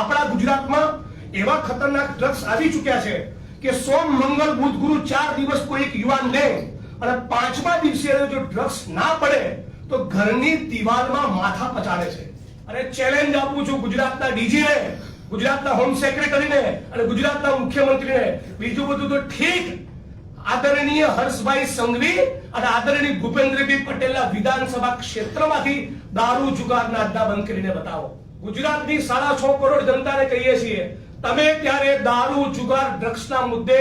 આપણા ગુજરાતમાં એવા ખતરનાક ડ્રગ્સ આવી ચૂક્યા છે કે સોમ, મંગળ, બુધ, ગુરુ ચાર દિવસ કોઈ એક યુવાન લે અને પાંચમા દિવસે જો ડ્રગ્સ ના પડે, તો ઘરની દિવાલમાં માથા પચાડે છે. અને ચેલેન્જ આપું છું ગુજરાતના ડીજીને, ગુજરાતના હોમ સેક્રેટરીને અને ગુજરાતના મુખ્યમંત્રીને. બીજું બધું તો ઠીક. આદરણીય હર્ષભાઈ સંઘવી અને આદરણીય ભૂપેન્દ્રભાઈ પટેલના વિધાનસભા ક્ષેત્રમાંથી દારૂ જુગાર અડ્ડા બંધ કરીને બતાવો. ગુજરાતની સાડા છ કરોડ જનતાને કહીએ છીએ, તમે ત્યારે દારૂ, જુગાર, ડ્રગ્સના મુદ્દે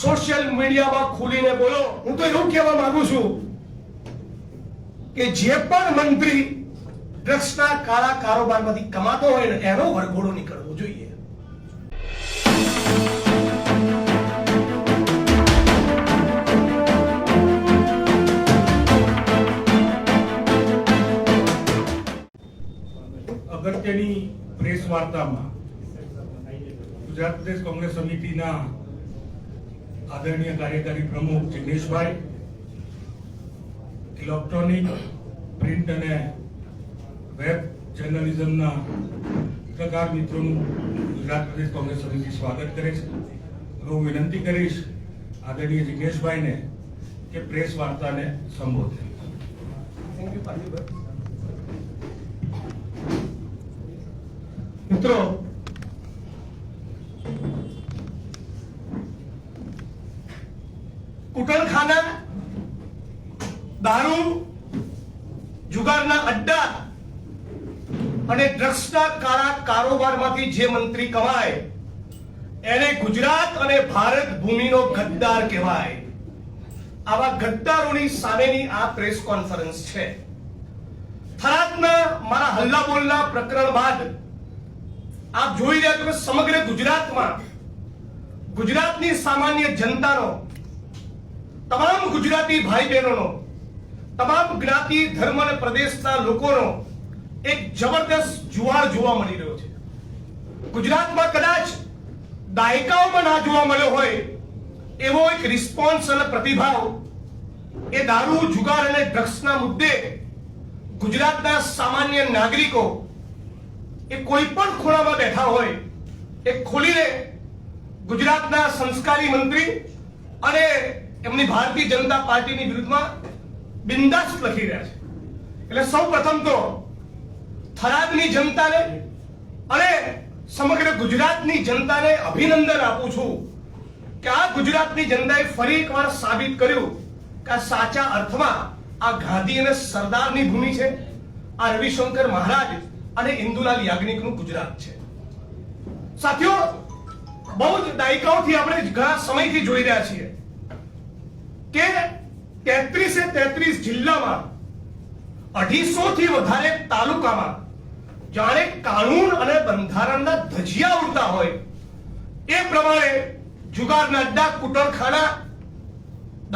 સોશિયલ મીડિયામાં ખુલીને બોલો. હું તો એવું કહેવા માંગુ છું કે જે પણ મંત્રી ડ્રગ્સના કાળા કારોબારમાંથી કમાતો હોય ને, એનો વરઘોડો નીકળવો જોઈએ. અગત્યની પ્રેસ વાર્તામાં ગુજરાત પ્રદેશ કોંગ્રેસ સમિતિના આદરણીય કાર્યકારી પ્રમુખ જિગ્નેશભાઈ, ઇલેક્ટ્રોનિક પ્રિન્ટ અને વેબ જર્નલિઝમના પત્રકાર મિત્રોનું ગુજરાત પ્રદેશ કોંગ્રેસ સમિતિ સ્વાગત કરે છે. હું વિનંતી કરીશ આદરણીય જિગ્નેશભાઈને કે પ્રેસ વાર્તાને સંબોધે. થેન્ક યુ મિત્રો, કુટલખાના દારૂ, જુગારના અડ્ડા અને ડ્રગ્સના કાળા કારોબારમાંથી જે મંત્રી કમાય, એને ગુજરાત અને ભારત ભૂમિનો ગદ્દાર કહેવાય. આવા ગદ્દારોની સામેની આ પ્રેસ કોન્ફરન્સ છે. થરાદના મારા હલ્લા બોલના પ્રકરણ બાદ આપ જોઈ રહ્યા છો સમગ્ર ગુજરાતમાં ગુજરાતની સામાન્ય જનતાનો, તમામ ગુજરાતી ભાઈ બહેનોનો તમામ જ્ઞાતિ, ધર્મ અને પ્રદેશના લોકોનો એક જબરદસ્ત જુવાળ જોવા મળી રહ્યો છે. ગુજરાતમાં કદાચ દાયકાઓમાં ના જોવા મળ્યો હોય એવો એક રિસ્પોન્સ અને પ્રતિભાવ એ દારૂ, જુગાર અને ડ્રગ્સના મુદ્દે ગુજરાતના સામાન્ય નાગરિકો એ કોઈ પણ ખૂણામાં બેઠા હોય એ ખોલીને ગુજરાતના સંસ્કારી મંત્રી અને એમની ભારતીય જનતા પાર્ટીની વિરુદ્ધમાં બિંદાસ લખી રહ્યા છે. એટલે સૌ પ્રથમ તો થરાદની જનતાને અને સમગ્ર ગુજરાતની જનતાને અભિનંદન આપું છું કે આ ગુજરાતની જનતાએ ફરી એકવાર સાબિત કર્યું કે આ સાચા અર્થમાં આ ગાંધી અને સરદારની ભૂમિ છે. આ રવિશંકર મહારાજ અને ઇન્દુલાલ યાજ્ઞિકનું ગુજરાત છે. સાથીઓ, બહુ જ દાયકાઓથી આપણે ઘણા સમયથી જોઈ રહ્યા છીએ કે તેત્રીસે તેત્રીસ જિલ્લામાં અઢીસો થી વધારે તાલુકામાં જાણે કાનૂન અને બંધારણના ધજિયા ઉડતા હોય એ પ્રમાણે જુગારના અડ્ડા કુટરખાના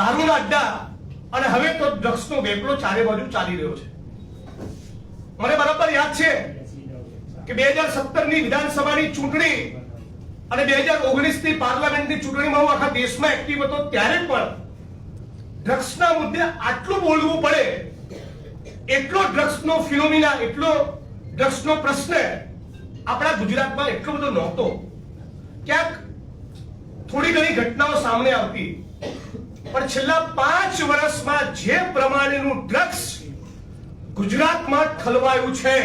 દારૂના અડ્ડા અને હવે તો ડ્રગ્સનો વેપલો ચારે બાજુ ચાલી રહ્યો છે. મને બરાબર યાદ છે કે બે હજાર સત્તરની વિધાનસભાની ચૂંટણી અને બે હજાર ઓગણીસની પાર્લામેન્ટની ચૂંટણીમાં હું આખા દેશમાં એક્ટિવ હતો, ત્યારે પણ ડ્રગ્સના મુદ્દે આટલું બોલવું પડે. એટલો ડ્રગ્સનો ફિનોમિના, એટલો ડ્રગ્સનો પ્રશ્ન આપણા ગુજરાતમાં એટલો બધો નહોતો. ક્યાંક થોડી ઘણી ઘટનાઓ સામે આવતી. પણ છેલ્લા પાંચ વર્ષમાં જે પ્રમાણેનું ડ્રગ્સ ગુજરાતમાં ઠલવાયું છે.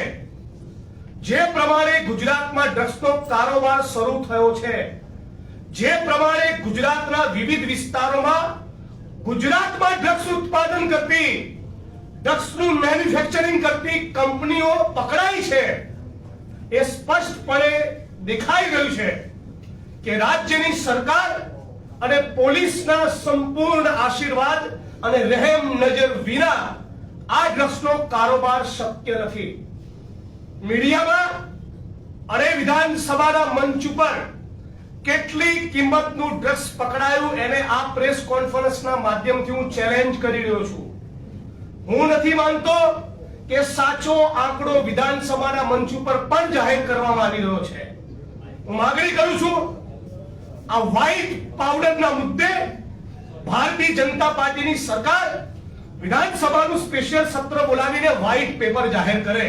જે પ્રમાણે ગુજરાતમાં ડ્રગ્સનો કારોબાર શરૂ થયો છે, જે પ્રમાણે ગુજરાતના વિવિધ વિસ્તારોમાં ગુજરાતમાં ડ્રગ્સ ઉત્પાદન કરતી, ડ્રગ્સનું મેન્યુફેક્ચરિંગ કરતી કંપનીઓ પકડાઈ છે. એ સ્પષ્ટપણે દેખાઈ રહ્યું છે કે રાજ્યની સરકાર અને પોલીસના સંપૂર્ણ આશીર્વાદ અને રહેમ નજર વિના આ ડ્રગ્સનો કારોબાર શક્ય નથી. મીડિયામાં અને વિધાનસભાના મંચ ઉપર કેટલી કિંમતનું ડ્રગ્સ પકડાયું એને આ પ્રેસ કોન્ફરન્સના માધ્યમથી હું ચેલેન્જ કરી રહ્યો છું. હું નથી માનતો કે સાચો આંકડો વિધાનસભાના મંચ ઉપર પણ જાહેર કરવામાં આવી રહ્યો છે. હું માગણી કરું છું, આ વ્હાઇટ પાવડરના મુદ્દે ભારતીય જનતા પાર્ટીની સરકાર વિધાનસભાનું સ્પેશિયલ સત્ર બોલાવીને વ્હાઇટ પેપર જાહેર કરે.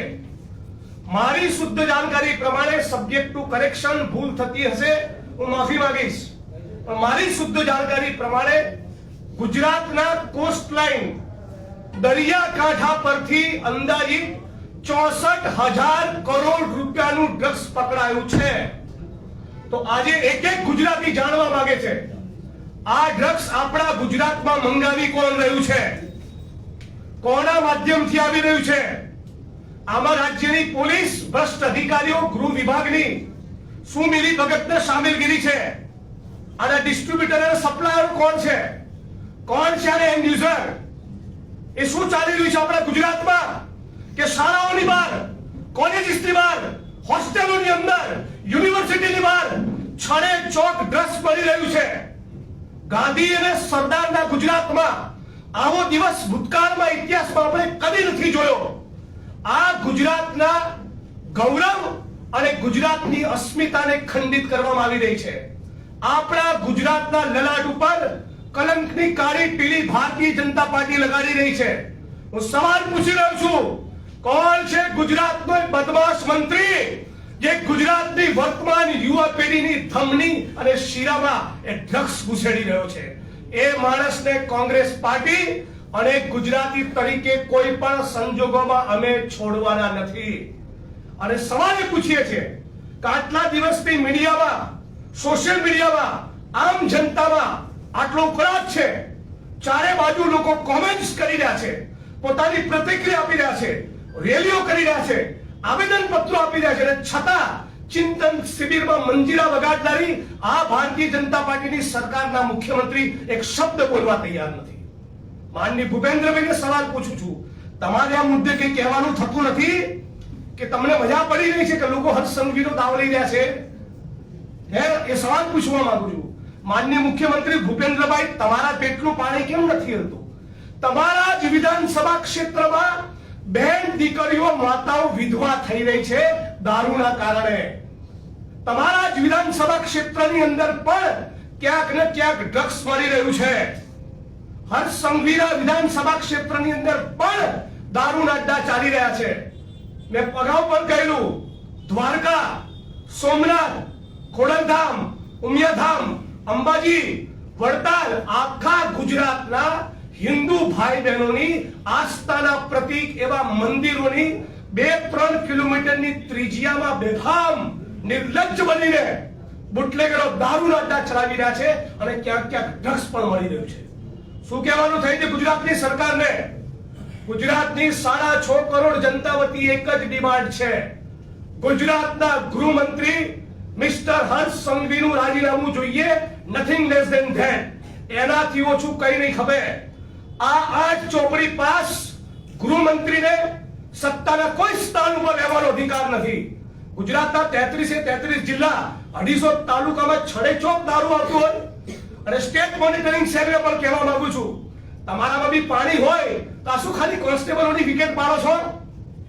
મારી શુદ્ધ જાણકારી પ્રમાણે સબ્જેક્ટ ટુ કરેક્શન ભૂલ થતી હશે, હું માફી માંગીશ. મારી શુદ્ધ જાણકારી પ્રમાણે ગુજરાતના કોસ્ટ લાઇન દરિયાકાંઠા પરથી અંદાજિત ચોસઠ હજાર કરોડ રૂપિયાનું ડ્રગ્સ પકડાયું છે. તો આજે એક એક ગુજરાતી જાણવા માંગે છે. આ ડ્રગ્સ આપણા ગુજરાતમાં મંગાવી કોણ રહ્યું છે? કોના માધ્યમથી આવી રહ્યું છે? આમાં રાજ્યની પોલીસ, ભ્રષ્ટ અધિકારીઓ, ગૃહ વિભાગની શું મિલી ભગતને સામેલગીરી છે? અને ડિસ્ટ્રીબ્યુટર અને સપ્લાયર કોણ છે? કોણ છે અને એન્ડ યુઝર એ શું ચાલી રહ્યું છે આપણા ગુજરાતમાં? કે શાળાઓની બહાર કોલેજીસની બહાર, હોસ્ટેલોની અંદર, યુનિવર્સિટીની બહાર છડે ચોક ડ્રગ્સ પડી રહ્યું છે? ગાંધી અને સરદારના ગુજરાતમાં આવો દિવસ ભૂતકાળમાં ઇતિહાસમાં આપણે કદી નથી જોયો. આ ગુજરાતના ગૌરવ અને ગુજરાતની અસ્મિતાને ખંડિત કરવામાં આવી રહી છે. આપણા ગુજરાતના લલાટ ઉપર કલંકની કાળી પીળી ભારતીય જનતા પાર્ટી લગાડી રહી છે. હું સવાલ પૂછી રહ્યો છું, કોણ છે ગુજરાતનો બદમાશ મંત્રી જે ગુજરાતની વર્તમાન યુવા પેઢીની ધમની અને શીરામાં એ ડ્રગ્સ ઘુસેડી રહ્યો છે? એ માણસને કોંગ્રેસ પાર્ટી અને ગુજરાતી તરીકે કોઈ પણ સંજોગોમાં અમે છોડવાના નથી. અને સવાલ પૂછીએ છીએ કે આટલા દિવસથી મીડિયામાં, સોશિયલ મીડિયામાં, આમ જનતામાં આટલો ખરાબ છે. ચારે બાજુ લોકો કોમેન્ટ્સ કરી રહ્યા છે, પોતાની પ્રતિક્રિયા આપી રહ્યા છે, રેલીઓ કરી રહ્યા છે આવેદન પત્રો આપી રહ્યા છે. અને છતાં ચિંતન શિબિરમાં મંજીરા વગાડનારી આ ભારતીય જનતા પાર્ટીની સરકારના મુખ્યમંત્રી એક શબ્દ બોલવા તૈયાર નથી. માનની ભૂપેન્દ્રભાઈને સવાલ પૂછું છું. તમારે આ મુદ્દે કઈ કહેવાનું થતું નથી? કે તમને મજા પડી રહી છે કે લોકો હર્ષ સંઘવીનો દાવ લઈ રહ્યા છે? હે, એ સવાલ પૂછવા માંગુ છું. માન્ય મુખ્યમંત્રી ભૂપેન્દ્રભાઈ, તમારા પેટનું પાણી કેમ નથી હલતું? તમારા જ વિધાનસભા ક્ષેત્રમાં બેન દીકરીઓ માતાઓ વિધવા થઈ રહી છે દારૂના કારણે. તમારા જ વિધાનસભા ક્ષેત્રની અંદર પણ ક્યાંક ને ક્યાંક ડ્રગ્સ મળી રહ્યું છે. હર્ષ સંઘવીના વિધાનસભા ક્ષેત્રની અંદર પણ દારૂ નાડા ચાલી રહ્યા છે. મેં અગાઉ પણ કહેલું. દ્વારકા, સોમનાથ, ખોડલધામ, ઉમિયાધામ, અંબાજી, વડતાલ, આખા ગુજરાતના હિન્દુ ભાઈ બહેનોની આસ્થાના પ્રતીક એવા મંદિરોની બે ત્રણ કિલોમીટરની ત્રિજ્યામાં બેફામ નિર્લજ્જ બનીને બુટલેગરો દારૂના અડ્ડા ચલાવી રહ્યા છે અને ક્યાંક ક્યાંક ડ્રગ્સ પણ મળી રહ્યું છે. શું કહેવાનું થઈ છે ગુજરાતની સરકારને? ગુજરાતની સાડા છ કરોડ જનતા વતી એક જ ડિમાન્ડ છે. ગુજરાતના ગૃહમંત્રી મિસ્ટર હર્ષ સંઘવીનું રાજીનામું જોઈએ નથિંગ લેસ ધેન ધેટ એનાથી ઓછું કઈ નહીં ખબર. આ આઠ ચોપડી પાસ ગૃહમંત્રીને સત્તાના કોઈ સ્થાન ઉપર રહેવાનો અધિકાર નથી. ગુજરાતના તેત્રીસે તેત્રીસ જિલ્લા અઢીસો તાલુકામાં છડે ચોક દારૂ આવતું હોય. અને સ્ટેટ મોનિટરિંગ સેલને પણ કહેવા માંગુ છું, તમારામાં બી પાણી હોય તો આ શું ખાલી કોન્સ્ટેબલોની વિકેટ પાડો છો?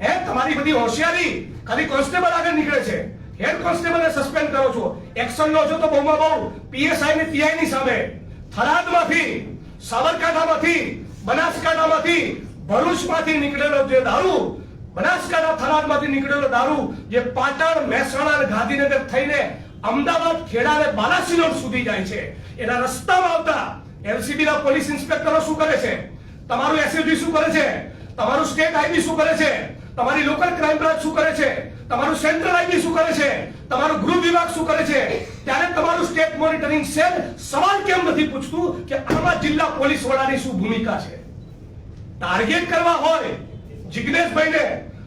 હે, તમારી બધી હોશિયારી ખાલી કોન્સ્ટેબલ આગળ નીકળે છે. હેડ કોન્સ્ટેબલને સસ્પેન્ડ કરો છો. એક્શન લો છો તો બહુમાં બહુ. પીએસઆઈ ને પીઆઈ ની સામે. થરાદમાંથી, સાબરકાંઠામાંથી, બનાસકાંઠામાંથી ભરૂચમાંથી નીકળેલો જે દારૂ બનાસકાંઠા થરાદમાંથી નીકળેલો દારૂ જે પાટણ, મહેસાણા અને ગાંધીનગર થઈને અમદાવાદ, ખેડા અને બાલાસિનોર સુધી જાય છે. એના રસ્તામાં આવતા એલસીબી ના પોલીસ ઇન્સ્પેક્ટરો શું કરે છે? તમારું એસએસબી શું કરે છે? તમારું સ્ટેટ આઈબી શું કરે છે? તમારી લોકલ ક્રાઇમ બ્રાન્ચ શું કરે છે? તમારું સેન્ટ્રલ આઈબી શું કરે છે? તમારું ગૃહ વિભાગ શું કરે છે? ત્યારે તમારું સ્ટેટ મોનિટરિંગ સેલ સવાલ કેમ નથી પૂછતું કે આમાં જિલ્લા પોલીસ વડાની શું ભૂમિકા છે? ટાર્ગેટ કરવા હોય જિગ્નેશભાઈને,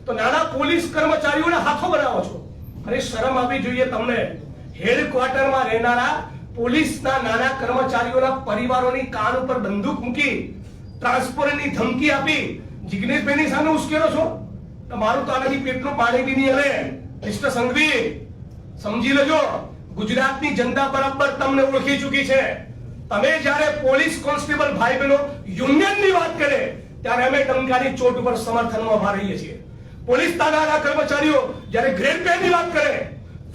તો નાના પોલીસ કર્મચારીઓને હાથો બનાવો છો. અરે શરમ આપવી જોઈએ તમને. હેડક્વાર્ટરમાં રહેનારા પોલીસના નાના કર્મચારીઓના પરિવારોની કાન ઉપર બંદૂક મૂકી ટ્રાન્સપોર્ટની ધમકી આપી જિગ્નેશભાઈની સામે ઉશ્કેરો છો? તમારું તો આનાથી પેટનું પાણી બી નહીં હવે મિસ્ટર સંઘવી સમજી લેજો, ગુજરાતની જનતા બરાબર તમને ઓળખી ચૂકી છે. તમે જ્યારે પોલીસ કોન્સ્ટેબલ ભાઈ બહેનો યુનિયનની વાત કરે ત્યારે અમે ટંકાની ચોટ ઉપર સમર્થનમાં ઊભા રહીએ છીએ. પોલીસ તાનાના કર્મચારીઓ જ્યારે ગ્રેડ પે ની વાત કરે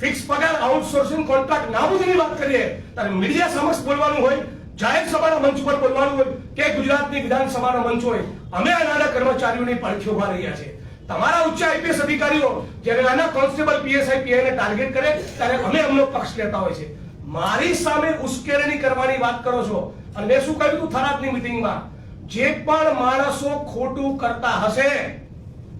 ફિક્સ પગાર આઉટસોર્સિંગ કોન્ટ્રાક્ટ નાબૂદીની વાત કરીએ, ત્યારે મીડિયા સમક્ષ બોલવાનું હોય, જાહેર સભાના મંચ ઉપર બોલવાનું હોય કે ગુજરાતની વિધાનસભાના મંચ હોય, અમે આ કર્મચારીઓની પડખે ઊભા રહ્યા છે તમારા ઉચ્ચ આઈપીએસ અધિકારીઓ જ્યારે નાના કોન્સ્ટેબલ પીએસઆઈ પીઆઈ ને ટાર્ગેટ કરે, ત્યારે અમે અમનો પક્ષ લેતા હોય છે. મારી સામે ઉશ્કેરણી કરવાની વાત કરો છો. અને મેં શું કહ્યું હતું થરાદની મિટિંગમાં જે પણ માણસો ખોટું કરતા હશે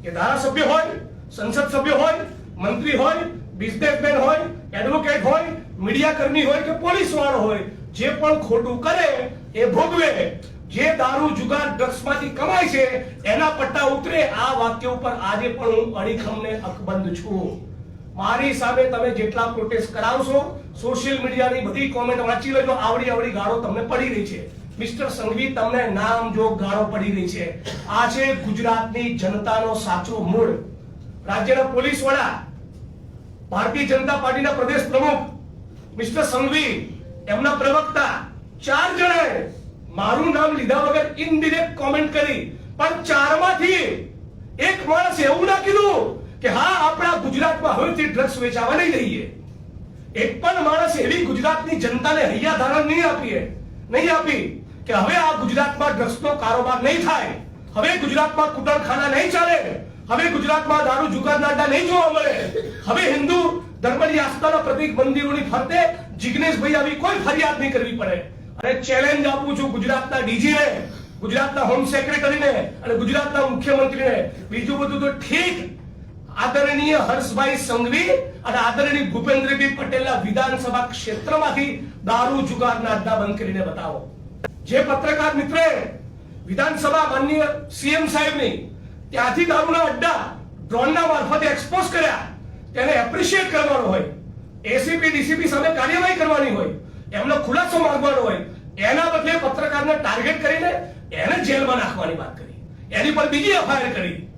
કે ધારાસભ્ય હોય, સંસદ સભ્ય હોય, મંત્રી હોય બિઝનેસમેન હોય એડવોકેટ હોય મીડિયા કર્મી હોય કે પોલીસ વાળો હોય, જે પણ ખોટું કરે, એ ભોગવે. જે દારૂ, જુગાર ડ્રગ્સમાંથી કમાય છે, એના પટ્ટા ઉતરે, આ વાક્ય ઉપર આજે પણ હું અડીખમને અકબંધ છું. મારી સામે તમે જેટલા પ્રોટેસ્ટ કરાવશો સોશિયલ મીડિયાની બધી કોમેન્ટ વાંચી લેજો આવડી આવડી ગાળો તમને પડી રહી છે. મિસ્ટર સંઘવી, તમને નામ જો ગાળો પડી રહી છે, આ છે ગુજરાતની જનતાનો સાચો મૂળ. રાજ્યના પોલીસ વડા, ભારતીય જનતા પાર્ટીના પ્રદેશ પ્રમુખ, મિસ્ટર સંઘવી, એમના પ્રવક્તા, ચાર જણાએ મારું નામ લીધા વગર ઇનડિરેક્ટ કોમેન્ટ કરી. પણ ચારમાંથી એક માણસ એવું ના કીધું કે હા, આપણા ગુજરાતમાં હવેથી ડ્રગ્સ વેચાવા નહીં દઈએ. એક પણ માણસ એવી ગુજરાતની જનતાને હૈયા ધારણ નહીં આપીએ, નહીં આપી. કે હવે આ ગુજરાતમાં ડ્રગ્સનો કારોબાર નહીં થાય. હવે ગુજરાતમાં કુટણખાના નહીં ચાલે. હવે ગુજરાતમાં દારૂ જુગારના અડ્ડા નહીં જોવા મળે. હવે હિન્દુ ધર્મની આસ્થાના પ્રતિક મંદિરોની ફરતે જિગ્નેશભાઈ આવી કોઈ ફરિયાદ નહીં કરવી પડે. અને ચેલેન્જ આપું છું ગુજરાતના ડીજીને, ગુજરાતના હોમ સેક્રેટરીને અને ગુજરાતના મુખ્યમંત્રીને. બીજું બધું તો ઠીક. આદરણીય હર્ષભાઈ સંઘવી અને આદરણીય ભૂપેન્દ્રભાઈ પટેલના વિધાનસભા ક્ષેત્રમાંથી દારૂ જુગાર અડ્ડા બંધ કરીને બતાવો. જે પત્રકાર મિત્રે વિધાનસભા માનનીય સીએમ સાહેબની ત્યાંથી દારૂના અડ્ડા ડ્રોનના મારફતે એક્સપોઝ કર્યા, તેને એપ્રિશિએટ કરવાનો હોય એસીપી ડીસીપી સામે કાર્યવાહી કરવાની હોય, એમનો ખુલાસો માંગવાનો હોય, એના બદલે પત્રકારને ટાર્ગેટ કરીને એને જેલમાં નાખવાની વાત કરી. એની પર બીજી એફઆઈઆર કરી.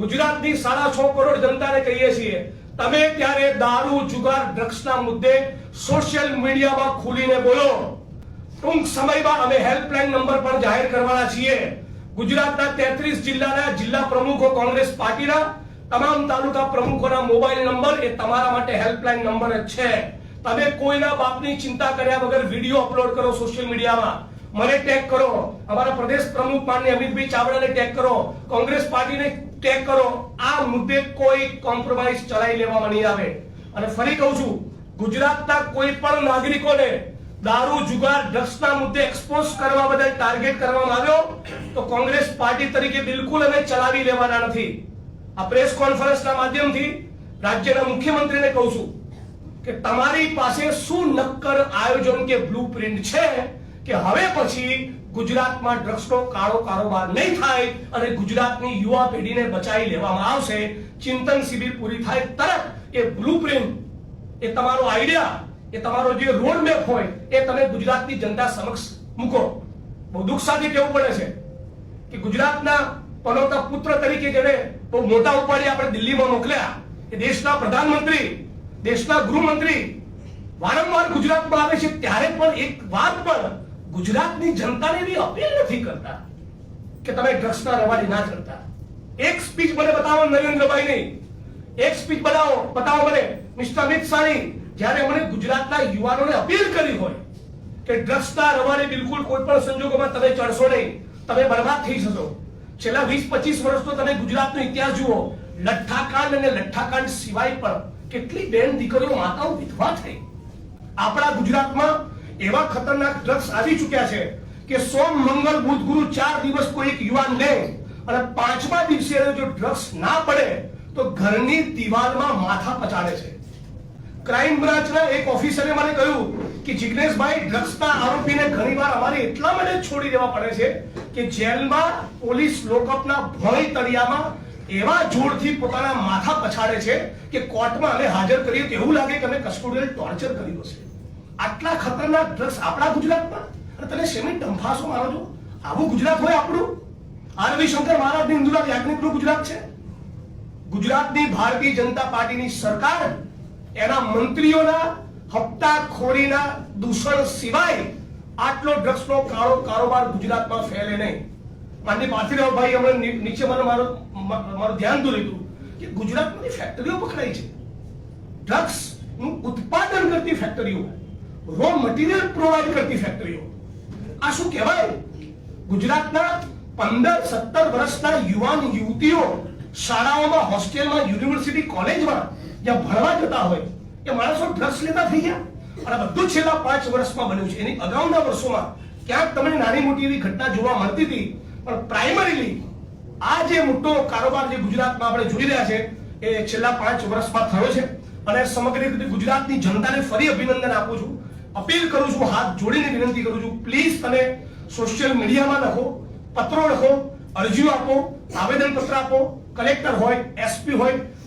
ગુજરાતની સાડા છ કરોડ જનતાને કહીએ છીએ, તમે ત્યારે દારૂ, જુગાર ડ્રગ્સના મુદ્દે સોશિયલ મીડિયામાં ખુલીને બોલો. ટૂંક સમયમાં અમે હેલ્પલાઇન નંબર પણ જાહેર કરવાના છીએ. ગુજરાતના તેત્રીસ જિલ્લાના જિલ્લા પ્રમુખો કોંગ્રેસ પાર્ટીના, તમામ તાલુકા પ્રમુખોના મોબાઈલ નંબર એ તમારા માટે હેલ્પલાઇન નંબર જ છે. તમે કોઈના બાપની ચિંતા કર્યા વગર વીડિયો અપલોડ કરો સોશિયલ મીડિયામાં. મને ટેગ કરો. અમારા પ્રદેશ પ્રમુખ માનની અમિતભાઈ ચાવડાને ટેગ કરો. કોંગ્રેસ પાર્ટીને ટેગ કરો. આ મુદ્દે કોઈ કોમ્પ્રોમાઇઝ ચલાવી લેવામાં નહીં આવે. અને ફરી કહું છું, ગુજરાતના કોઈ પણ નાગરિકોને દારૂ, જુગાર, ડ્રગ્સના મુદ્દે એક્સપોઝ કરવા બદલ ટાર્ગેટ કરવામાં આવ્યો, તો કોંગ્રેસ પાર્ટી તરીકે બિલકુલ અમે ચલાવી લેવાના નથી. આ પ્રેસ કોન્ફરન્સના માધ્યમથી રાજ્યના મુખ્યમંત્રીને કહું છું કે તમારી પાસે શું નક્કર આયોજન કે બ્લુ છે કે હવે પછી ગુજરાતમાં ડ્રગ્સનો કાળો કારોબાર નહીં થાય અને ગુજરાતની યુવા પેઢીને બચાવી લેવામાં આવશે? ચિંતન શિબિર પૂરી થાય તરત એ બ્લુ એ તમારો આઈડિયા એ તમારો જે રોડ મેપ હોય એ તમે ગુજરાતની જનતા સમક્ષ મૂકો. બહુ દુઃખ સાથે કહેવું પડે છે કે ગુજરાતના પનોતા પુત્ર તરીકે જેને બહુ મોટા ઉપાડી આપણે દિલ્હીમાં મોકલ્યા, એ દેશના પ્રધાનમંત્રી, દેશના ગૃહમંત્રી વારંવાર ગુજરાતમાં આવે છે ત્યારે પણ એક વાત પણ ગુજરાતની જનતાને એવી અપીલ નથી કરતા કે તમે ડ્રગ્સના રવાડી ના ચડતા. એક સ્પીચ મને બતાવો નરેન્દ્રભાઈની. એક સ્પીચ બનાવો, બતાવો મને. મિસ્ટર અમિત શાહની જ્યારે મને ગુજરાતના યુવાનોને અપીલ કરી હોય કે ડ્રગ્સના રવાને બિલકુલ કોઈ પણ સંજોગોમાં તમે ચડશો નહીં, તમે બરબાદ થઈ જશો. છેલ્લા વીસ પચીસ વર્ષનો તમે ગુજરાતનો ઇતિહાસ જુઓ. લઠ્ઠાકાંડ અને લઠ્ઠાકાંડ સિવાય પણ કેટલી બેન દીકરીઓ માતાઓ વિધવા થઈ. આપણા ગુજરાતમાં એવા ખતરનાક ડ્રગ્સ આવી ચૂક્યા છે કે સોમ, મંગળ, બુધ, ગુરુ ચાર દિવસ કોઈ એક યુવાન લે અને પાંચમા દિવસે જો ડ્રગ્સ ના પડે, તો ઘરની દિવાલમાં માથા પચાડે છે. ક્રાઇમ બ્રાન્ચના એક ઓફિસરે મને કહ્યું કે, જિગ્નેશભાઈ ડ્રગ્સના આરોપીને ઘણીવાર અમારે એટલા માટે છોડી દેવા પડે છે કે જેલમાં પોલીસ લોકઅપના ભય તળિયામાં એવા જોરથી પોતાના માથા પછાડે છે કે કોર્ટમાં અમે હાજર કરીએ તો એવું લાગે કે અમે કસ્ટોડિયલ ટોર્ચર કર્યું છે આટલા ખતરનાક ડ્રગ્સ આપણા ગુજરાતમાં? અને તને શેની ડંફાસો મારો છો? આવું ગુજરાત હોય આપણું? આ રવિશંકર મહારાજની ઇન્દુરા યાજ્ઞિકનું ગુજરાત છે? ગુજરાતની ભારતીય જનતા પાર્ટીની સરકાર એના મંત્રીઓના હપ્તાખોરીના દૂષણ સિવાય આટલો ડ્રગ્સનો કાળો કારોબાર ગુજરાતમાં ફેલે નહીં. માનની પાથીરાવ હમણાં ની- નીચે મને મારું મારું ધ્યાન દોર્યું કે ગુજરાતની ફેક્ટરીઓ પકડાઈ છે. ડ્રગ્સનું ઉત્પાદન કરતી ફેક્ટરીઓ રો મટીરિયલ પ્રોવાઈડ કરતી ફેક્ટરીઓ આ શું કહેવાય? ગુજરાતના પંદર, સત્તર વર્ષના યુવાન યુવતીઓ શાળાઓમાં હોસ્ટેલમાં યુનિવર્સિટી કોલેજમાં જ્યાં ભણવા જતા હોય, એ માણસો ડ્રગ્સ લેતા થઈ ગયા. અને બધું છેલ્લા પાંચ વર્ષમાં બન્યું છે. એની અગાઉના વર્ષોમાં ક્યાંક તમને નાની મોટી એવી ઘટના જોવા મળતી હતી, પણ પ્રાઇમરીલી આ જે મોટો કારોબાર જે ગુજરાતમાં આપણે જોઈ રહ્યા છે, એ છેલ્લા પાંચ વર્ષમાં થયો છે. અને સમગ્ર રીતે ગુજરાતની જનતાને ફરી અભિનંદન આપું છું. અપીલ કરું છું, હાથ જોડીને વિનંતી કરું છું પ્લીઝ તમે સોશિયલ મીડિયામાં લખો, પત્રો લખો, અરજીઓ આપો આવેદન પત્ર આપો. કલેક્ટર હોય એસપી હોય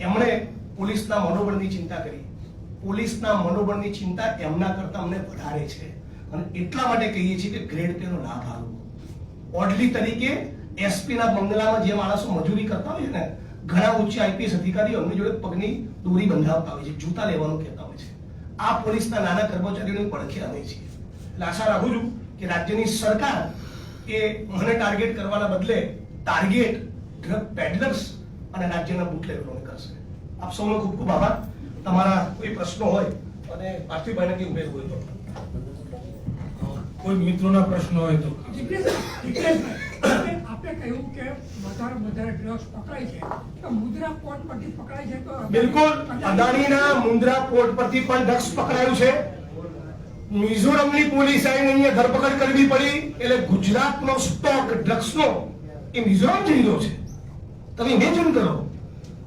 એમણે પોલીસના મનોબળની ચિંતા કરી. પોલીસના મનોબળની ચિંતા એમના કરતા અમને વધારે છે. અને એટલા માટે કહીએ છીએ કે ગ્રેડ પેનો લાભ આપવો ઓડલી તરીકે એસપીના બંગલામાં જે માણસો મજૂરી કરતા હોય ને, ઘણા ઉચ્ચ આઈપીએસ અધિકારીઓ એમની જોડે પગની દોરી બંધાવતા હોય છે, જૂતા લેવાનું કહેતા હોય છે. આ પોલીસના નાના કર્મચારીઓની પડખે અમે છીએ. એટલે આશા રાખું છું કે રાજ્યની સરકાર એ મને ટાર્ગેટ કરવાના બદલે ટાર્ગેટ ડ્રગ પેડલર્સ અને રાજ્યના બુટલેગરોને આપ સૌનો ખૂબ ખૂબ આભાર. તમારા કોઈ પ્રશ્નો હોય અને પાર્થિવભાઈને કંઈ ઉમેરવું હોય તો. કોઈ મિત્રોના પ્રશ્નો હોય તો. આપણે કહ્યું કે વધારે વધારે ડ્રગ્સ પકડાય છે. તો મુદ્રા પોર્ટ પરથી પકડાય છે તો બિલકુલ. અદાણીના મુદ્રા પોર્ટ પરથી પણ ડ્રગ્સ પકડાયું છે. મિઝોરમની પોલીસ આવીને અહીંયા ધરપકડ કરવી પડી. એટલે ગુજરાતનો સ્ટોક ડ્રગ્સનો એ મિઝોરમ જઈ રહ્યો છે. તમે ઇમેજિન કરો.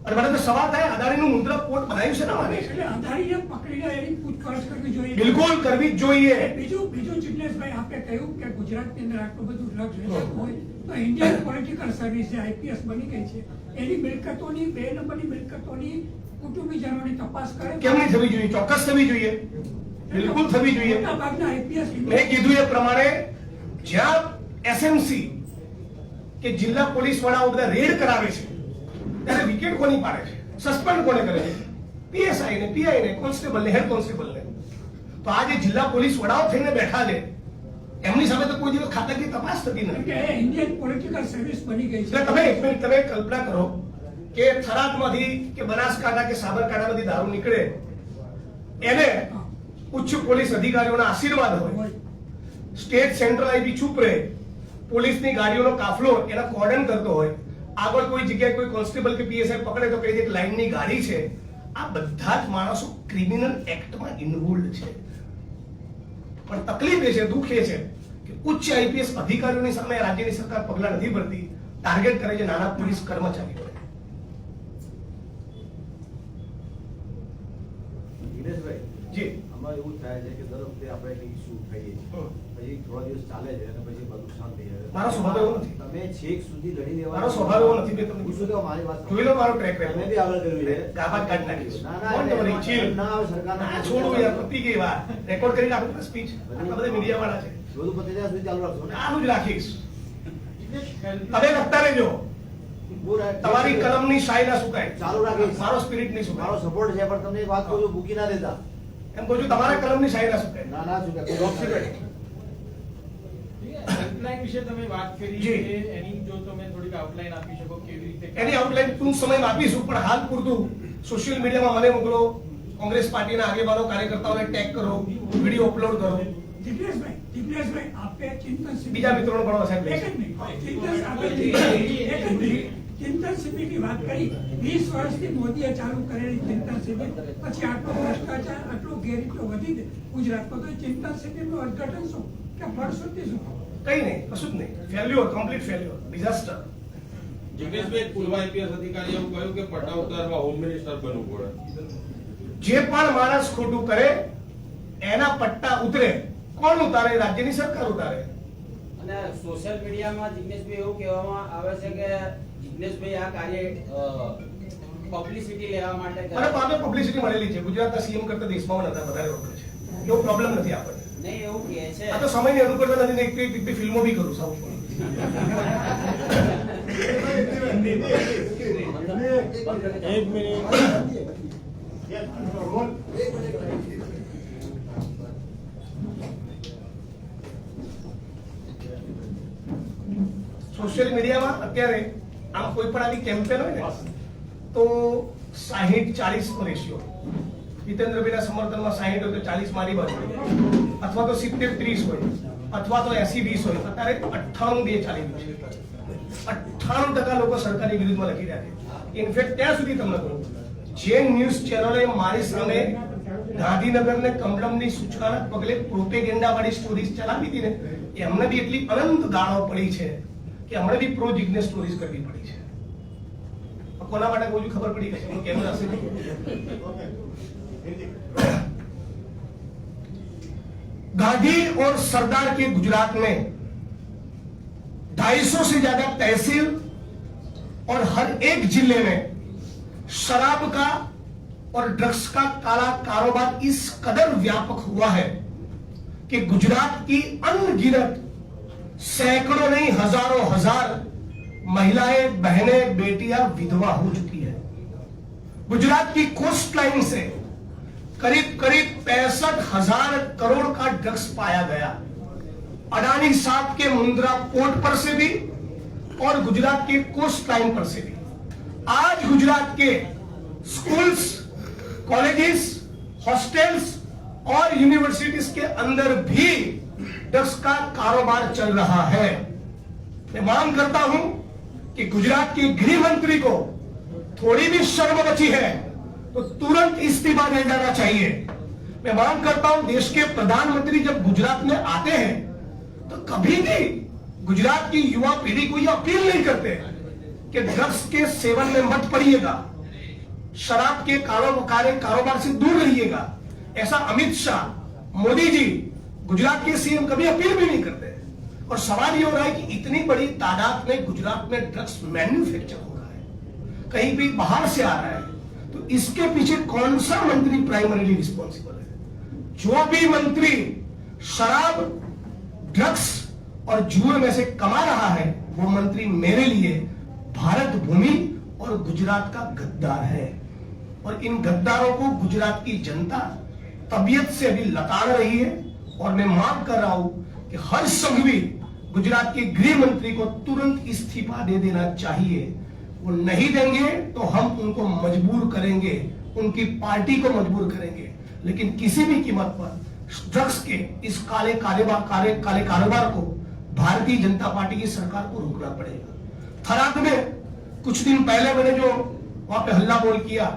અને મને તો સવાલ થાય અદાણીનું મુન્દ્રા પોર્ટ બનાવ્યું છે ના માને એટલે અદાણીને પકડીને એની પૂછપરછ કરવી જોઈએ. બિલકુલ કરવી જ જોઈએ. બીજું બીજું જિગ્નેશભાઈ આપે કહ્યું કે ગુજરાતની અંદર આટલું બધું ડ્રગ્સ વેચાતું હોય તો ઇન્ડિયન પોલિટિકલ સર્વિસ જે આઈપીએસ બની ગઈ છે એની મિલકતોની બે નંબરની મિલકતોની કુટુંબીજનોની તપાસ કરે. કેમ નહીં થવી જોઈએ? ચોક્કસ થવી જોઈએ. બિલકુલ થવી જોઈએ. મેં કીધું એ પ્રમાણે જ્યાં એસએમસી કે જિલ્લા પોલીસ વડા બધા રેડ કરાવે છે ત્યારે વિકેટ કોની પાડે છે? સસ્પેન્ડ કોને કરે છે? પીએસઆઈ ને પીઆઈ ને કોન્સ્ટેબલ ને હેડ કોન્સ્ટેબલ ને. તો આ જે જિલ્લા પોલીસ વડાઓ થઈને બેઠા છે. એમની સામે તો કોઈ દિવસ ખાતાકીય તપાસ થતી નથી. કે ઇન્ડિયન પોલિટિકલ સર્વિસ બની ગઈ છે. તમે એક મિનિટ તમે કલ્પના કરો કે થરાદમાંથી કે બનાસકાંઠા કે સાબરકાંઠામાંથી દારૂ નીકળે એને ઉચ્ચ પોલીસ અધિકારીઓના આશીર્વાદ હોય. હોય. સ્ટેટ સેન્ટ્રલ આઈપી ચૂપ રહે પોલીસની ગાડીઓનો કાફલો એના કોર્ડન કરતો હોય. આગળ કોઈ જગ્યાએ કોઈ કોન્સ્ટેબલ કે પીએસઆઈ પકડે તો કહી દે કે લાઈનની ગાડી છે. આ બધા જ માણસો ક્રિમિનલ એક્ટમાં ઇન્વોલ્વ છે. પણ તકલીફ એ છે દુઃખ એ છે કે ઉચ્ચ આઈપીએસ અધિકારીઓની સામે રાજ્યની સરકાર પગલાં નથી ભરતી. ટાર્ગેટ કરે છે નાના પોલીસ કર્મચારીઓ દિનેશભાઈ જી. આમાં એવું થાય છે કે દર વખતે આપણે કંઈક ઉઠાઈએ પછી થોડા દિવસ ચાલે છે અને પછી બધું શાંત થઈ જાય મારો સ્વભાવ એવો નથી. તમે છેક સુધી લડી લેવા મારો સ્વભાવ એવો નથી, કે તમને હું શું મારી વાત જોઈ લો મારો ટ્રેક record. તમે બી આગળ કર્યું છે જ કાઢી નાખીશ. ના, ના, chill. ના આવે સરકાર ના, છોડો યાર, પતી ગઈ વાત. રેકોર્ડ કરીને આપું સ્પીચ આટલા બધા મીડિયા વાળા છે. બધું પતી જાય સુધી ચાલુ રાખશો ને આનું જ રાખીશ. તમે લખતા રહેજો. તમારી કલમ તમારી કલમની શાહી ના સુકાય. ચાલુ રાખીશ. મારો સ્પિરિટ નહીં મારો સપોર્ટ છે પણ તમને એક વાત કહું છું મૂકી ના દેતા એમ કહું છું તમારા કલમની શાહી ના સુકાય. ના ના ચૂકે કોઈ Doxy વાત બેઠી. હેલ્પલાઇન વિશે તમે વાત કરી જી. છે એની જો તમે થોડીક આઉટલાઈન આપી શકો કેવી રીતે એની આઉટલાઈન ટૂંક સમયમાં આપીશું પણ હાલ પૂરતું સોશિયલ મીડિયામાં મને મોકલો. કોંગ્રેસ પાર્ટીના આગેવાનો કાર્યકર્તાઓને ટેગ કરો વીડિયો અપલોડ કરો. જિગ્નેશભાઈ જિગ્નેશભાઈ આપે ચિંતન શિબિર- બીજા મિત્રોને ભણવા સાહેબ એક જ મિનિટ. ચિંતન આપે ચિંતન- એક જ મિનિટ. ચિંતન શિબિરની વાત કરી વીસ વર્ષથી મોદીએ ચાલુ કરેલી ચિંતન શિબિર પછી આટલો ભ્રષ્ટાચાર આટલો ગેરરીતો વધી ગઈ ગુજરાતમાં તો એ ચિંતન શિબિરનું અર્થઘટન શું? કે ફળશ્રુતિ શું? કઈ નહીં કશું જ નહીં. Failure complete failure disaster Jagdishbhai પૂર્વ આઈપીએસ અધિકારી એવું કહ્યું કે પટ્ટા ઉતારવા હોમ મિનિસ્ટર બનવું પડે. જે પણ માણસ ખોટું કરે એના પટ્ટા ઉતરે. કોણ ઉતારે? રાજ્યની સરકાર ઉતારે. અને સોશિયલ મીડિયામાં જિગ્નેશભાઈ એવું કહેવામાં આવે છે કે જિગ્નેશભાઈ આ કાર્ય પબ્લિસિટી લેવા માટે અને. પામે પબ્લિસિટી મળેલી છે. ગુજરાતના સીએમ કરતા દેશમાં વધારે વધારે વખત છે. એવો પ્રોબ્લેમ નથી આપણને. તો સમયની અનુકૂળતા નથી એક એક બે ફિલ્મો બી કરું, સાઉથ સોશિયલ મીડિયામાં અત્યારે આમ કોઈ પણ આવી કેમ્પેન હોય ને, તો સાહીઠ ચાલીસ રેશિયો જીતેન્દ્રભાઈના સમર્થનમાં સાહીઠ હોય તો ચાલીસ મારી બાજુ. અથવા તો સિત્તેર ત્રીસ હોય. અથવા તો એસી વીસ હોય. અત્યારે અઠ્ઠાણું બે ચાલી રહ્યું છે. અઠ્ઠાણું ટકા લોકો સરકારની વિરુદ્ધમાં લખી રહ્યા છે. ઇનફેક્ટ ત્યાં સુધી તમને કહું. જે ન્યૂઝ ચેનલે મારી સામે ગાંધીનગરને કમલમની સૂચનાના પગલે પ્રોપેગેન્ડા વાળી સ્ટોરીઝ ચલાવી હતી ને, એમને બી એટલી અનંત ગાળો પડી છે કે હમણાં બી પ્રો જિગ્નેશ સ્ટોરીઝ કરવી પડી છે. કોના માટે છું? ખબર પડી ગઈ હું કેમ હશે गांधी और सरदार के गुजरात में 250 से ज़्यादा तहसील और हर एक ज़िले में शराब का और ड्रग्स का काला कारोबार इस कदर व्यापक हुआ है कि गुजरात की अनगिनत सैकड़ों नहीं, हज़ारों हज़ार महिलाएँ, बहनें, बेटियाँ, विधवा हो चुकी है। गुजरात की कोस्ट लाइन से करीब करीब पैंसठ हज़ार करोड़ का ड्रग्स पाया गया। अडानी साहब के मुंद्रा पोर्ट पर से भी और गुजरात के कोस्ट लाइन पर से भी। आज गुजरात के स्कूल्स, कॉलेजेस, हॉस्टल्स और यूनिवर्सिटीज के अंदर भी ड्रग्स का कारोबार चल रहा है। मैं मांग करता हूँ कि गुजरात के गृह मंत्री को थोड़ी भी शर्म बची है। तो तुरंत इस्तीफा दे जाना चाहिए। मैं मांग करता हूँ, देश के प्रधानमंत्री जब गुजरात में आते हैं तो कभी भी गुजरात की युवा पीढ़ी को यह अपील नहीं करते कि ड्रग्स के सेवन में मत पड़िएगा, शराब के कारो- कार्य कारोबार से दूर रहिएगा। ऐसा अमित शाह, मोदी जी, गुजरात के सीएम कभी अपील भी नहीं करते। और सवाल ये हो रहा है कि इतनी बड़ी तादाद में गुजरात में ड्रग्स मैन्युफैक्चर हो रहा है। कहीं भी बाहर से आ रहा है तो इसके पीछे कौन सा मंत्री प्राइमरीली रिस्पॉन्सिबल है? जो भी मंत्री शराब ड्रग्स और जुए में से कमा रहा है, वो मंत्री मेरे लिए भारत भूमि और गुजरात का गद्दार है। और इन गद्दारों को गुजरात की जनता तबीयत से अभी लताड़ रही है और मैं मांग कर रहा हूँ कि हर संघवी गुजरात के गृह मंत्री को तुरंत इस्तीफा दे देना चाहिए। वो नहीं देंगे तो हम उनको मजबूर करेंगे, उनकी पार्टी को मजबूर करेंगे। लेकिन किसी भी कीमत पर ड्रग्स के इस काले कारोबार काले काले कारोबार को भारतीय जनता पार्टी की सरकार को रोकना पड़ेगा। थराद में कुछ दिन पहले मैंने जो वहाँ पे हल्ला बोल किया,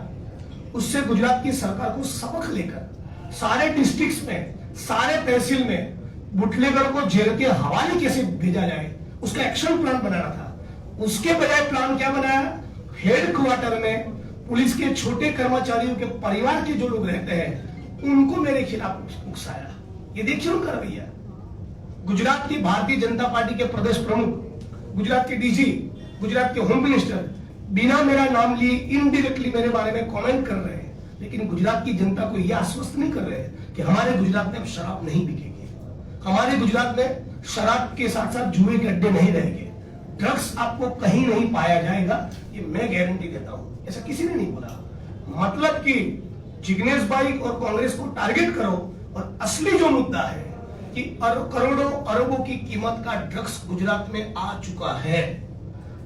उससे गुजरात की सरकार को सबक लेकर, सारे डिस्ट्रिक्ट में, सारे तहसील में बुटलेगर को जेल के हवाले कैसे भेजा जाए, उसका एक्शन प्लान बनाना था। उसके बजाय प्लान क्या बनाया? हेड क्वार्टर में पुलिस के छोटे कर्मचारियों के परिवार के जो लोग रहते हैं, उनको मेरे खिलाफ उकसाया। ये देखिए उनका रवैया। गुजरात की भारतीय जनता पार्टी के प्रदेश प्रमुख, गुजरात के डीजी, गुजरात के होम मिनिस्टर बिना मेरा नाम लिए इनडायरेक्टली मेरे बारे में कमेंट कर रहे हैं। लेकिन गुजरात की जनता को यह आश्वस्त नहीं कर रहे हैं कि हमारे गुजरात में अब शराब नहीं बिकेगी। हमारे गुजरात में शराब के साथ साथ जुए के अड्डे नहीं रहेंगे। ड्रग्स आपको कहीं नहीं पाया जाएगा, ये मैं गारंटी देता हूँ। ऐसा किसी ने नहीं बोला। मतलब कि जिग्नेश भाई और कांग्रेस को टारगेट करो, और असली जो मुद्दा है कि करोड़ों अरबों की कीमत का ड्रग्स गुजरात में आ चुका है,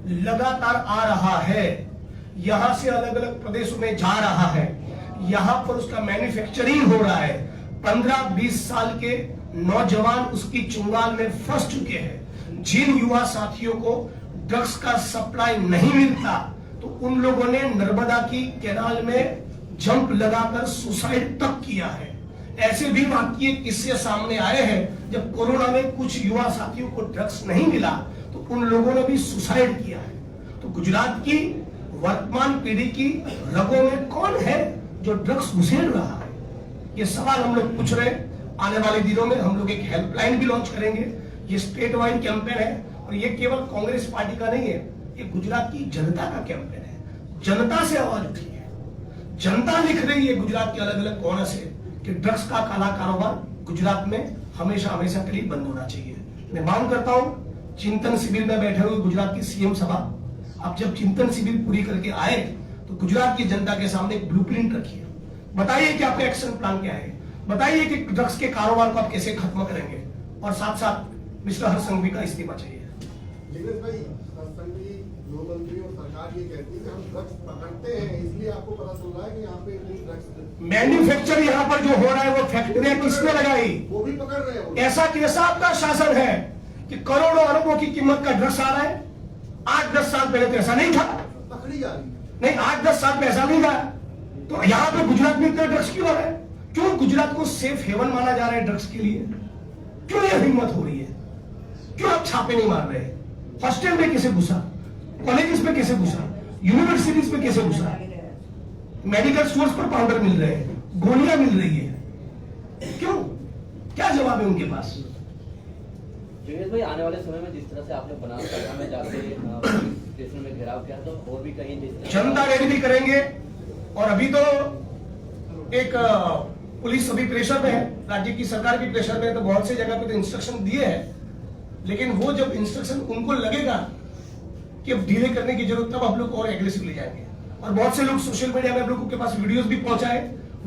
लगातार आ रहा है, यहाँ से अलग अलग प्रदेशों में जा रहा है, यहाँ पर उसका मैन्युफैक्चरिंग हो रहा है। पंद्रह बीस साल के नौजवान उसकी चुंगाल में फंस चुके हैं। जिन युवा साथियों को ड्रग्स का सप्लाई नहीं मिलता तो उन लोगों ने नर्मदा की कैनाल में जंप लगाकर सुसाइड तक किया है। ऐसे भी वाक्य किस्से सामने आए हैं, जब कोरोना में कुछ युवा साथियों को ड्रग्स नहीं मिला तो उन लोगों ने भी सुसाइड किया है। तो गुजरात की वर्तमान पीढ़ी की रगों में कौन है जो ड्रग्स घुसेड़ रहा है? ये सवाल हम लोग पूछ रहे हैं। आने वाले दिनों में हम लोग एक हेल्पलाइन भी लॉन्च करेंगे। ये स्टेट वाइड कैंपेन है और ये केवल कांग्रेस पार्टी का नहीं है, ये गुजरात की जनता का कैंपेन है। जनता से आवाज़ उठी है। जनता लिख रही है गुजरात के अलग अलग कोने से कि ड्रग्स का काला कारोबार गुजरात में हमेशा हमेशा के लिए बंद होना चाहिए। मैं मांग करता हूँ, चिंतन शिविर में बैठे हुए गुजरात की सीएम सभा, आप जब चिंतन शिविर पूरी करके आए तो गुजरात की जनता के सामने एक ब्लूप्रिंट रखिए। बताइए कि आपका एक्शन प्लान क्या है? बताइए कि ड्रग्स के कारोबार को आप कैसे खत्म करेंगे? और साथ साथ मिस्टर हर संघवी का इस्तीफा चाहिए। भाई और सरकार ये कहती है हम ड्रग्स पकड़ते हैं इसलिए आपको पता चल रहा है कि यहाँ पे ड्रग्स मैन्युफैक्चर यहाँ पर जो हो रहा है वो फैक्ट्रियाँ किसने लगाई? वो भी पकड़ रहे हैं। ऐसा कैसा आपका शासन है कि करोड़ों अरबों की कीमत का ड्रग्स आ रहा है? आठ दस साल पहले तो ऐसा नहीं था। पकड़ी जा रही नहीं आठ दस साल में ऐसा नहीं था। तो यहाँ पे गुजरात में इतना ड्रग्स क्यों है क्यों गुजरात को सेफ़ हेवन माना जा रहा है ड्रग्स के लिए? क्यों ये हिम्मत हो रही है क्यों आप छापे नहीं मार रहे? हॉस्टल में कैसे घुसा? कॉलेजेस में कैसे घुसा? यूनिवर्सिटीज में कैसे घुसा? मेडिकल स्टोर्स पर पाउडर मिल रहे हैं गोलियाँ मिल रही है। क्यों? क्या जवाब है उनके पास? योगेश भाई आने वाले समय में जिस तरह से आपने बनासकांठा में जाके स्टेशन में घेराव किया तो और भी कहीं जनता रेड भी करेंगे और अभी तो एक पुलिस अभी प्रेशर में है राज्य की सरकार भी प्रेशर में है तो बहुत से जगह पे तो इंस्ट्रक्शन दिए हैं। लेकिन वो जब इंस्ट्रक्शन उनको लगेगा कि अब डिले करने की ज़रूरत, तब हम लोग और एग्रेसिव ले जाएँगे। और बहुत से लोग सोशल मीडिया में हम लोगों के पास वीडियोस भी पहुँचाए।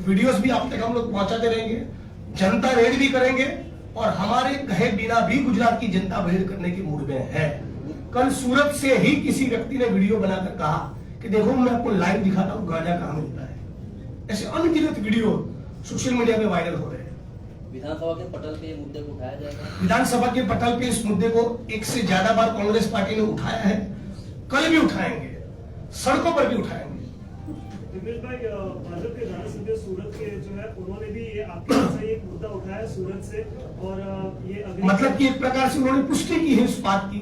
वीडियोस भी आप तक हम लोग पहुंचाते रहेंगे। जनता रेड भी करेंगे और हमारे कहे बिना भी गुजरात की जनता रेड करने के मूड में है। कल सूरत से ही किसी व्यक्ति ने वीडियो बनाकर कहा कि देखो, मैं आपको लाइव दिखाता हूँ, गांजा कहाँ मिलता है। ऐसे अनगिनत वीडियो सोशल मीडिया में वायरल हो रहे हैं। विधानसभा के पटल पे मुद्दे को उठाया जाएगा। विधानसभा के पटल पे इस मुद्दे को एक से ज़्यादा बार कांग्रेस पार्टी ने उठाया है। कल भी उठाएँगे सड़कों पर भी उठाएँगे। भाजपा के सूरत के जो है उन्होंने भी ये आपके से एक मुद्दा उठाया सूरत से और ये मतलब कि एक प्रकार से उन्होंने पुष्टि की है इस बात की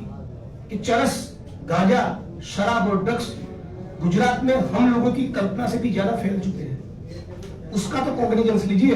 कि चरस गांजा शराब और ड्रग्स गुजरात में हम लोगों की कल्पना से भी ज़्यादा फैल चुके हैं। उसका तो कॉग्निजेंस लीजिए।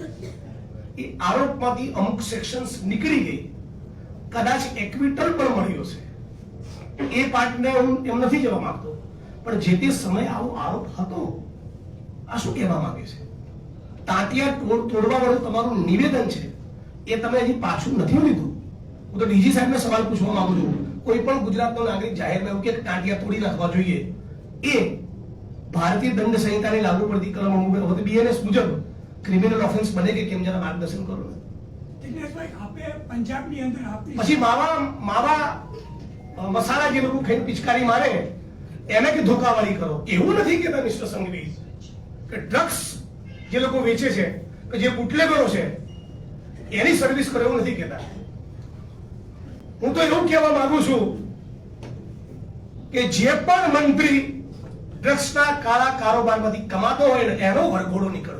એ આરોપમાંથી અમુક સેક્શન્સ નીકળી ગઈ. કદાચ એક્વિટલ પણ મળ્યો છે. એ પાર્ટને હું એમ નથી જવા માંગતો. પણ જે તે સમયે આવો આરોપ હતો, આ શું કહેવા માંગે છે? તાંતિયા તોડ તોડવા વાળું તમારું નિવેદન છે. એ તમે હજી પાછું નથી લીધું. હું તો ડીજી સાહેબને સવાલ પૂછવા માંગુ છું. કોઈ પણ ગુજરાતનો નાગરિક જાહેરમાં એવું કે ટાંટિયા તોડી નાખવા જોઈએ. એ ભારતીય દંડ સંહિતાની લાગુ પડતી કલમ બીએનએસ મુજબ ક્રિમિનલ ઓફેન્સ બને કે કેમ? જરા માર્ગદર્શન કરો. ને આપે પંજાબની અંદર આપની પછી માવા માવા મસાલા જે લોકો ખાઈને પિચકારી મારે એને કે ધોકાવાળી કરો? એવું નથી કે મિસ્ટર સંઘવી કે ડ્રગ્સ જે લોકો વેચે છે કે જે બુટલેગરો છે એની સર્વિસ કરો એવું નથી કહેતા. હું તો એવું કહેવા માંગુ છું કે જે પણ મંત્રી ડ્રગ્સના કાળા કારોબારમાંથી કમાતો હોય ને એનો વરઘોડો નીકળે.